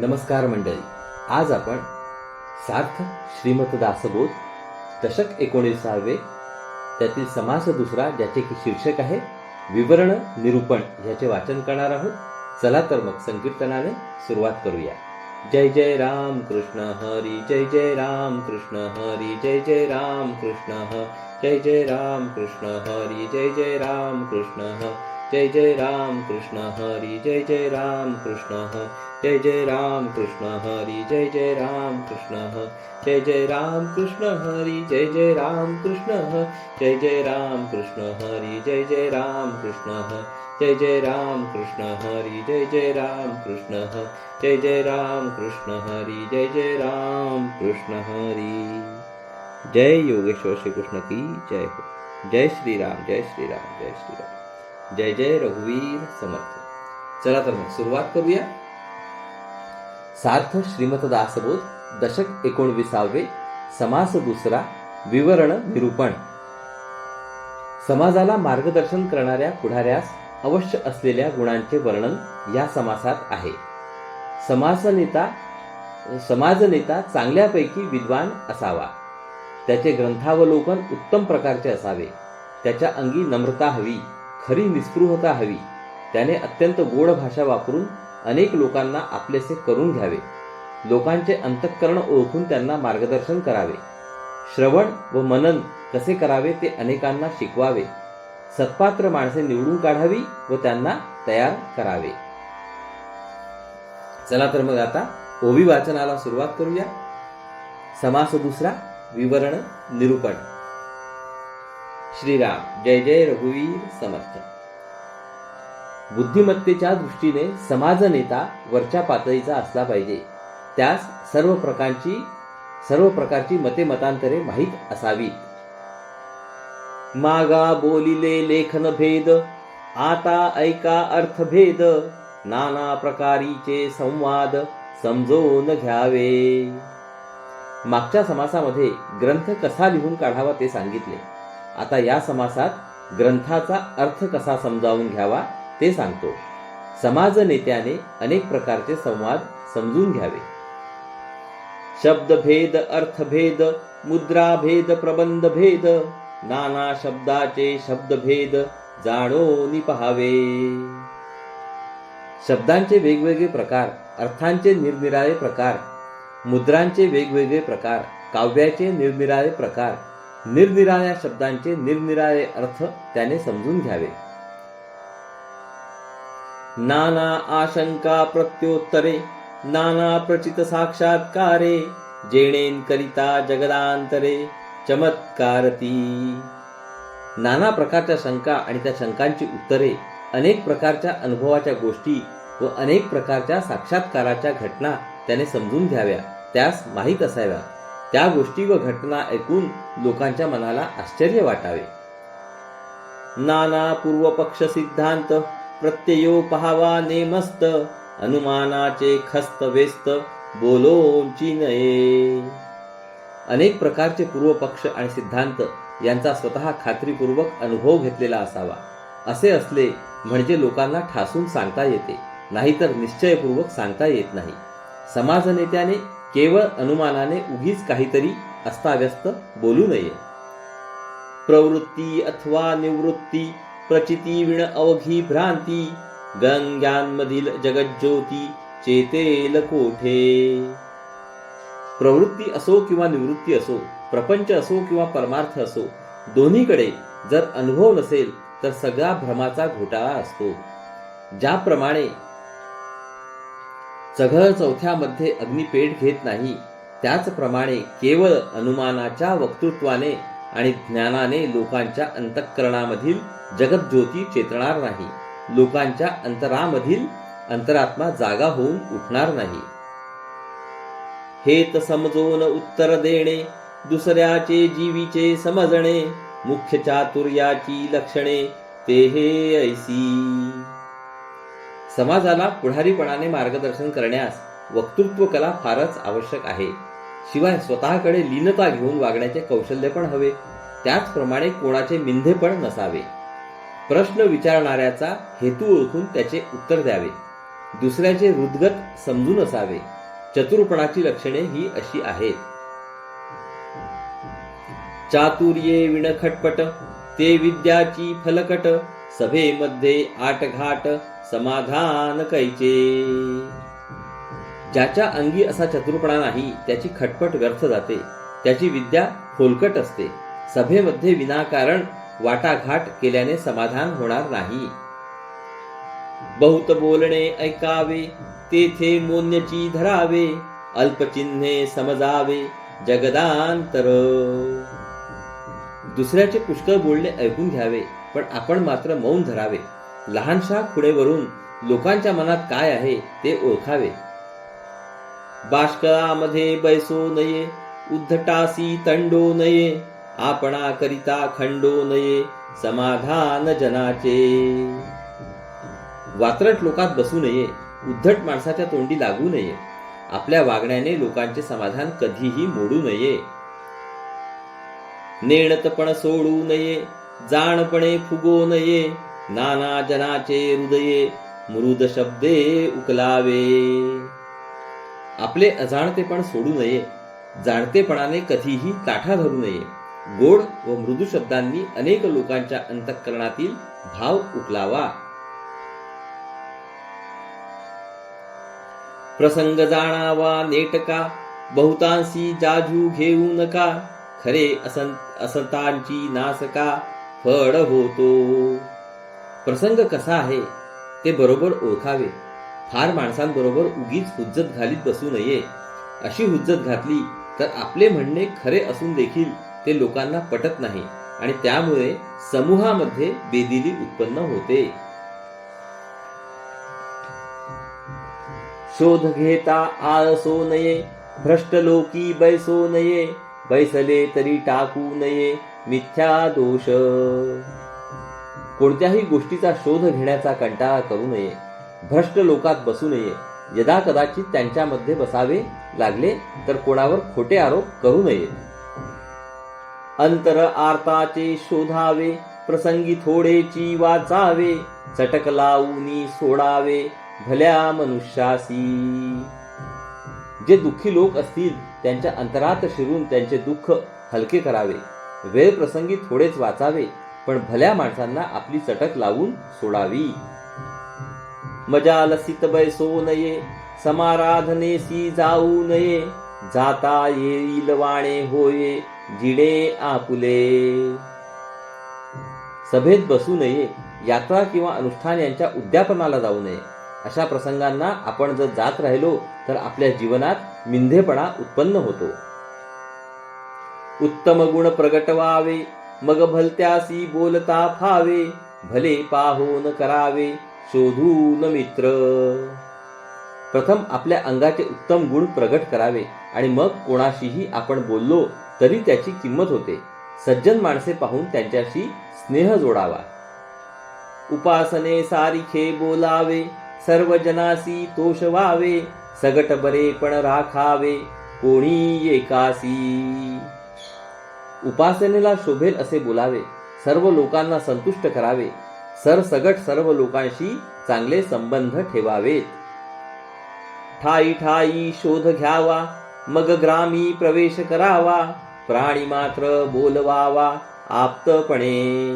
नमस्कार मंडळी. आज आपण सार्थ श्रीमत दासबोध दशक एकोणीसावे त्यातील समास दुसरा ज्याचे की शीर्षक आहे विवरण निरूपण ह्याचे वाचन करणार आहोत. चला तर मग संकीर्तनाने सुरुवात करूया. जय जय राम कृष्ण हरी जय जय राम कृष्ण हरी जय जय राम कृष्ण जय जय राम कृष्ण हरी जय जय राम कृष्ण ह. जय जय राम कृष्ण हरी जय जय राम कृष्ण जय जय राम कृष्ण हरी जय जय राम कृष्ण जय जय राम कृष्ण हरी जय जय राम कृष्ण जय जय राम कृष्ण हरी जय जय राम कृष्ण जय जय राम कृष्ण हरी जय जय राम कृष्ण जय जय राम कृष्ण हरी जय जय राम कृष्ण हरी जय योगेश्वर श्री कृष्ण की जय हो जय श्री राम जय श्री राम जय श्री राम जय जय रघुवीर समर्थ. चला तर मग सुरुवात करूया. सार्थ श्रीमत दासबोध दशक एकोणविसावे समास दुसरा विवरण निरूपण. समाजाला मार्गदर्शन करणाऱ्या पुढाऱ्यास अवश्य असलेल्या गुणांचे वर्णन या समासात आहे. समासनेता समाजनेता चांगल्यापैकी विद्वान असावा. त्याचे ग्रंथावलोकन उत्तम प्रकारचे असावे. त्याच्या अंगी नम्रता हवी. खरी निस्पृहता हवी. त्याने अत्यंत गोड भाषा वापरून अनेक लोकांना आपलेसे करून घ्यावे. लोकांचे अंतःकरण ओळखून त्यांना मार्गदर्शन करावे. श्रवण व मनन कसे करावे ते अनेकांना शिकवावे. सत्पात्र माणसे निवडून काढावी व त्यांना तयार करावे. चला तर मग आता ओवी वाचनाला सुरुवात करूया. समास दुसरा विवरण निरूपण. श्रीराम जय जय रघुवीर समर्थ. बुद्धिमत्तेच्या दृष्टीने समाज नेता वरच्या पातळीचा असला पाहिजे. त्यास सर्व प्रकारची सर्व प्रकारची मते मतांतरे माहीत असावीत. मागा बोलिले लेखन भेद आता ऐका अर्थभेद नाना प्रकारीचे संवाद समजून घ्यावे. मागच्या समासामध्ये ग्रंथ कसा लिहून काढावा ते सांगितले. आता या समासात ग्रंथाचा अर्थ कसा समजावून घ्यावा ते सांगतो. समाज नेत्याने अनेक प्रकारचे संवाद समजून घ्यावे. शब्दभेद अर्थभेद मुद्राभेद प्रबंध भेद नाना शब्दाचे शब्दभेद जाणो पहावे. शब्दांचे वेगवेगळे प्रकार अर्थांचे निरनिराळे प्रकार मुद्रांचे वेगवेगळे प्रकार काव्याचे निरनिराळे प्रकार निरनिराळ्या शब्दांचे निरनिराळे अर्थ त्याने समजून घ्यावे. नाना आशंका प्रत्योत्तरे नाना प्रचित साक्षात्कारे जेणेन करिता जगदांतरे चमत्कारती. नाना प्रकारच्या शंका आणि त्या शंकांची उत्तरे अनेक प्रकारच्या अनुभवाच्या गोष्टी व अनेक प्रकारच्या साक्षात्काराच्या घटना त्याने समजून घ्याव्या त्यास माहीत असाव्या. त्या गोष्टी व घटना ऐकून लोकांच्या मनाला आश्चर्य वाटावे. नाना पूर्वपक्ष सिद्धांत प्रत्ययो पहावा नेमस्त अनुमानाचे खस्त वेस्त बोलोंची नये. अनेक प्रकारचे पूर्वपक्ष आणि सिद्धांत यांचा स्वतः खात्रीपूर्वक अनुभव घेतलेला असावा. असे असले म्हणजे लोकांना ठासून सांगता येते नाहीतर निश्चयपूर्वक सांगता येत नाही. समाज नेत्याने केवळ अनुमानाने उगीच काहीतरी अस्ताव्यस्त बोलू नये. प्रवृत्ती अथवा निवृत्ती प्रचिती विण अवघी भ्रांती गंग्यांमधील जगज्योती चेतेल कोठे? प्रवृत्ती असो किंवा निवृत्ती असो प्रपंच असो किंवा परमार्थ असो दोन्हीकडे जर अनुभव नसेल तर सगळा भ्रमाचा घोटाळा असतो. ज्याप्रमाणे चघळ चौथ्यामध्ये अग्निपेट घेत नाही. त्याचप्रमाणे केवळ अनुमानाच्या वक्तृत्वाने आणि ज्ञानाने लोकांच्या अंतःकरणामधील जगज्योती चेतणार नाही. लोकांच्या अंतरामधील अंतरात्मा जागा होऊन उठणार नाही. हेत समजून उत्तर देणे दुसऱ्याचे जीवीचे समजणे मुख्य चातुर्याची लक्षणे ते हे ऐसी. समाजाला पुढारीपणाने मार्गदर्शन करण्यास वक्तृत्व कला फारच आवश्यक आहे. शिवाय स्वतःकडे लीनता घेऊन वागण्याचे कौशल्य पण हवे. त्याचप्रमाणे कोणाचे मिंधे पण नसावे. प्रश्न विचारणाऱ्याचा हेतू ओळखून त्याचे उत्तर द्यावे. दुसऱ्याचे हृदगत समजून असावे चतुरपणाची लक्षणे ही अशी आहेत. चातुर्ये विणखटपट ते विद्याची फलकट सभेमध्ये आटघाट समाधान कैचे ज्याच्या अंगी असा चतुरपणा नाही त्याची खटपट व्यर्थ जाते त्याची विद्या खोलकट असते. सभेमध्ये विनाकारण वाटाघाट केल्याने समाधान होणार नाही. बहुत बोलणे ऐकावे तेथे मोन्यची धरावे अल्पचिन्हे समजावे जगदांतर. दुसऱ्याचे पुष्कळ बोलणे ऐकून घ्यावे पण आपण मात्र मौन धरावे. लहानशा खुडेवरून लोकांच्या मनात काय आहे ते ओळखावे. बाष्कळामध्ये बैसो नये उद्धटासी तंडो नये आपणा करिता खंडो नये समाधान जनाचे. वात्रट लोकात बसू नये उद्धट माणसाच्या तोंडी लागू नये आपल्या वागण्याने लोकांचे समाधान कधीही मोडू नये. नेणतपण सोडू नये जाणपणे फुगो नये नाना जनाचे हृदये मृद शब्दे उकलावे. आपले अजाणतेपण सोडू नये जाणतेपणाने कधीही ताठा धरू नये. गोड व मृदू शब्दांनी अनेक लोकांच्या अंतःकरणातील भाव उकलावा. प्रसंग जाणावा नेटका बहुतांशी जाजू घेऊ नका. खरे असंत असंतांची नासका फळ होतो. प्रसंग कसा आहे ते बरोबर ओळखावे. फार माणसांबरोबर उगीच हुज्जत घालीत बसू नये. अशी हुज्जत घातली तर आपले म्हणणे खरे असून देखील ते लोकांना पटत नाही आणि त्यामुळे समूहामध्ये बेदिली उत्पन्न होते. शोध घेता आळसो नये भ्रष्ट लोकी बैसो नये बैसले तरी टाकू नये मिथ्या दोष. कोणत्याही गोष्टीचा शोध घेण्याचा कंटाळा करू नये. भ्रष्ट लोकात बसू नये. यदा कदाचित त्यांच्यामध्ये बसावे लागले तर कोणावर खोटे आरोप करू नये. अंतर आर्ताचे शोधावे प्रसंगी थोडेची वाचावे चटक लावूनी सोडावे भल्या मनुष्यासी. जे दुःखी लोक असतील त्यांच्या अंतरात शिरून त्यांचे दुःख हलके करावे. वेळ प्रसंगी थोडेच वाचावे. पण भल्या माणसांना आपली चटक लावून सोडावी. मजा लसित बैसो नये समाराधनेसी जाऊ नये जाता येईल वाणे होये जिडे आपुले. सभेत बसू नये यात्रा किंवा अनुष्ठान यांच्या उद्यापनाला जाऊ नये. अशा प्रसंगांना आपण जर जात राहिलो तर आपल्या जीवनात मिंधेपणा उत्पन्न होतो. उत्तम गुण प्रगटवावे मग भलत्यासी बोलता फावे भले पाहून करावे शोधून मित्र. प्रथम आपल्या अंगाचे उत्तम गुण प्रगट करावे आणि मग कोणाशीही आपण बोललो तरी त्याची किंमत होते. सज्जन माणसे पाहून त्यांच्याशी स्नेह जोडावा. उपासने सारिखे बोलावे सर्व जनासी तोष व्हावे सगट बरे पण राखावे कोणी एकासी. उपासनेला शोभेल असे बोलावे. सर्व लोकांना संतुष्ट करावे. सरसगट सर्व लोकांशी चांगले संबंध ठेवावेत. ठाई ठाई शोध घ्यावा. मग ग्रामी प्रवेश करावा. प्राणी मात्र बोलवावा आप्तपणे.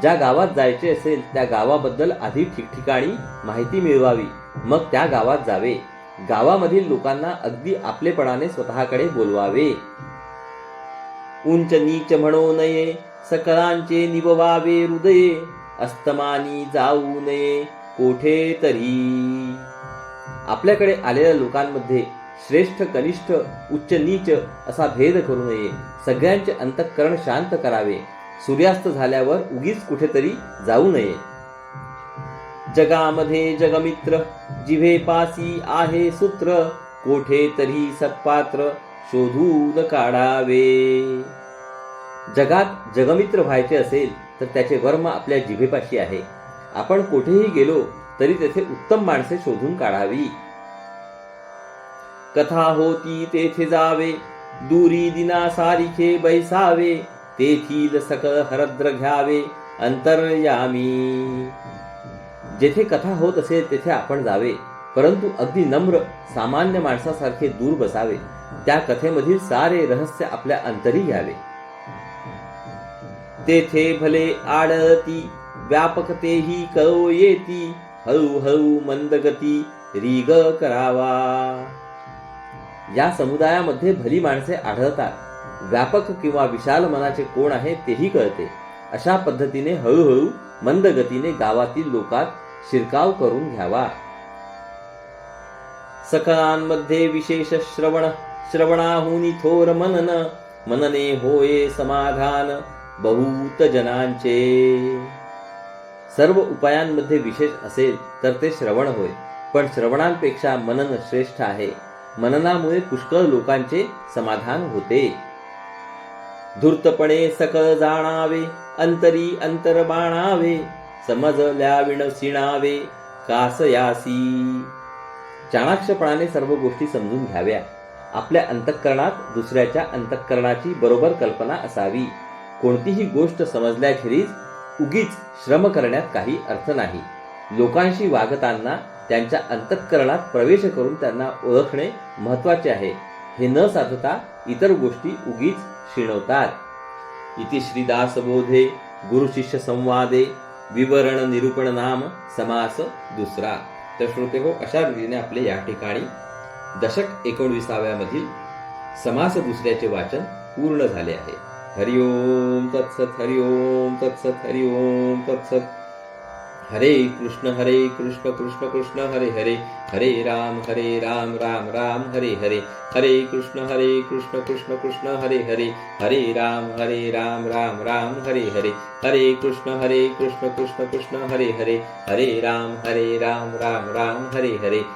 ज्या गावात जायचे असेल त्या गावाबद्दल आधी ठिकठिकाणी माहिती मिळवावी. मग त्या गावात जावे. गावामधील लोकांना अगदी आपलेपणाने स्वतःकडे बोलवावे. उंच नीच म्हणू नये सकळांचे निबवावे हृदये अस्तमानी जाऊ नये कोठे तरी आपल्याकडे आलेल्या लोकांमध्ये श्रेष्ठ कनिष्ठ उच्च नीच असा भेद करू नये. सगळ्यांचे अंतःकरण शांत करावे. सूर्यास्त झाल्यावर उगीच कुठेतरी जाऊ नये. जगामध्ये जगमित्र जिव्हे पासी आहे सूत्र कोठे तरी सत्पात्र शोधून काढावे. जगात जगमित्र व्हायचे असेल तर त्याचे वर्म आपल्या जिभेपाशी आहे. आपण कुठेही गेलो तरी तेथे उत्तम माणसे शोधून काढावी. कथा होती तेथे जावे. दुरी दिना सारिखे बैसावे. तेथील सकळ हरद्र घ्यावे. अंतर्यामी. जेथे कथा होत असेल तेथे आपण जावे. परंतु अगदी नम्र सामान्य माणसासारखे दूर बसावे. त्या कथेमधील सारे रहस्य आपल्या अंतरी घ्यावे तेथे भले आडती व्यापकतेही कळो येती हळूहळू मंदगती रीग करावा. या समुदायामध्ये भली माणसे आढळतात. व्यापक किंवा विशाल मनाचे कोण आहे तेही कळते. अशा पद्धतीने हळूहळू मंद गतीने गावातील लोकात शिरकाव करून घ्यावा. सकळांमध्ये विशेष श्रवण श्रवणाहुनी थोर मनन मनने होये समाधान बहुत जनांचे। सर्व उपायांमध्ये विशेष असेल तर ते श्रवण होय पण श्रवणांपेक्षा मनन श्रेष्ठ आहे. मननामुळे पुष्कळ लोकांचे समाधान होते. धूर्तपणे सकळ जाणावे अंतरी अंतर बाणावे समजल्या विण सिणावे कासयासी. चाणाक्षपणाने सर्व गोष्टी समजून घ्याव्या. आपल्या अंतःकरणात दुसऱ्याच्या अंतःकरणाची बरोबर कल्पना असावी. कोणतीही गोष्ट समजल्याखेरीज उगीच श्रम करण्यात काही अर्थ नाही. लोकांशी वागताना त्यांच्या अंतःकरणात प्रवेश करून त्यांना ओळखणे महत्त्वाचे आहे. हे न साधता इतर गोष्टी उगीच शिणवतात. इति श्रीदासबोधे गुरुशिष्य गुरु संवादे विवरण निरूपण नाम समास दुसरा. तर श्रोते हो अशा रीतीने आपले या ठिकाणी दशक एकोणविसाव्यामधील समास दुसऱ्याचे वाचन पूर्ण झाले आहे. हरिओम तत्सत हरिओम तत्सत हरिओम तत्सत. हरे कृष्ण हरे कृष्ण कृष्ण कृष्ण हरे हरे. हरे राम हरे राम राम राम हरे हरे. हरे कृष्ण हरे कृष्ण कृष्ण कृष्ण हरे हरे. हरे राम हरे राम राम राम हरे हरे. हरे कृष्ण हरे कृष्ण कृष्ण कृष्ण हरे हरे. हरे राम हरे राम राम राम हरे हरे.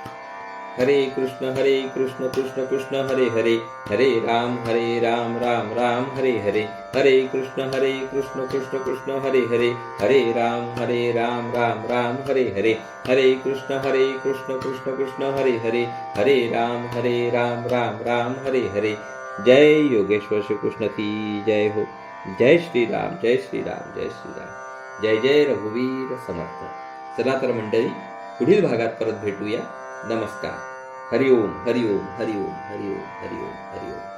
हरे कृष्ण हरे कृष्ण कृष्ण कृष्ण हरे हरे. हरे राम हरे राम राम राम हरे हरे. हरे कृष्ण हरे कृष्ण कृष्ण कृष्ण हरे हरे. हरे राम हरे राम राम राम हरे हरे. हरे कृष्ण हरे कृष्ण कृष्ण कृष्ण हरे हरे. हरे राम हरे राम राम राम हरे हरे. जय योगेश्वर श्री कृष्ण की जय हो. जय श्री राम जय श्री राम जय श्री राम जय जय रघुवीर समर्थ. चला तर मंडळी पुढील भागात परत भेटूया. नमस्कार हरिओम हरिओम हरिओम हरिओम हरिओम हरिओम